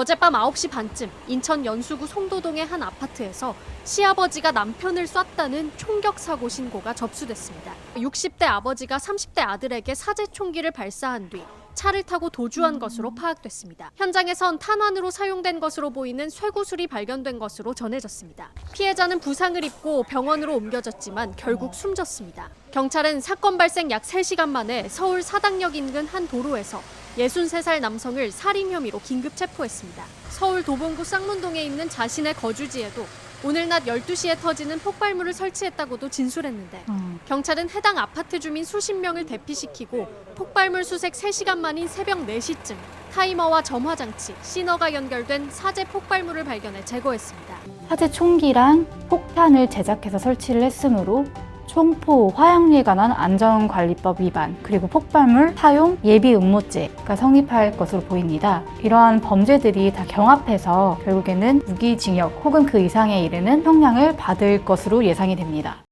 어젯밤 9시 반쯤 인천 연수구 송도동의 한 아파트에서 시아버지가 남편을 쐈다는 총격 사고 신고가 접수됐습니다. 60대 아버지가 30대 아들에게 사제 총기를 발사한 뒤 차를 타고 도주한 것으로 파악됐습니다. 현장에선 탄환으로 사용된 것으로 보이는 쇠구슬이 발견된 것으로 전해졌습니다. 피해자는 부상을 입고 병원으로 옮겨졌지만 결국 숨졌습니다. 경찰은 사건 발생 약 3시간 만에 서울 사당역 인근 한 도로에서 63살 남성을 살인 혐의로 긴급 체포했습니다. 서울 도봉구 쌍문동에 있는 자신의 거주지에도 오늘 낮 12시에 터지는 폭발물을 설치했다고도 진술했는데 경찰은 해당 아파트 주민 수십 명을 대피시키고 폭발물 수색 3시간 만인 새벽 4시쯤 타이머와 점화 장치, 시너가 연결된 사제 폭발물을 발견해 제거했습니다. 화재 총기랑 폭탄을 제작해서 설치를 했으므로 총포, 화약류에 관한 안전관리법 위반, 그리고 폭발물 사용 예비 음모죄가 성립할 것으로 보입니다. 이러한 범죄들이 다 경합해서 결국에는 무기징역 혹은 그 이상에 이르는 형량을 받을 것으로 예상이 됩니다.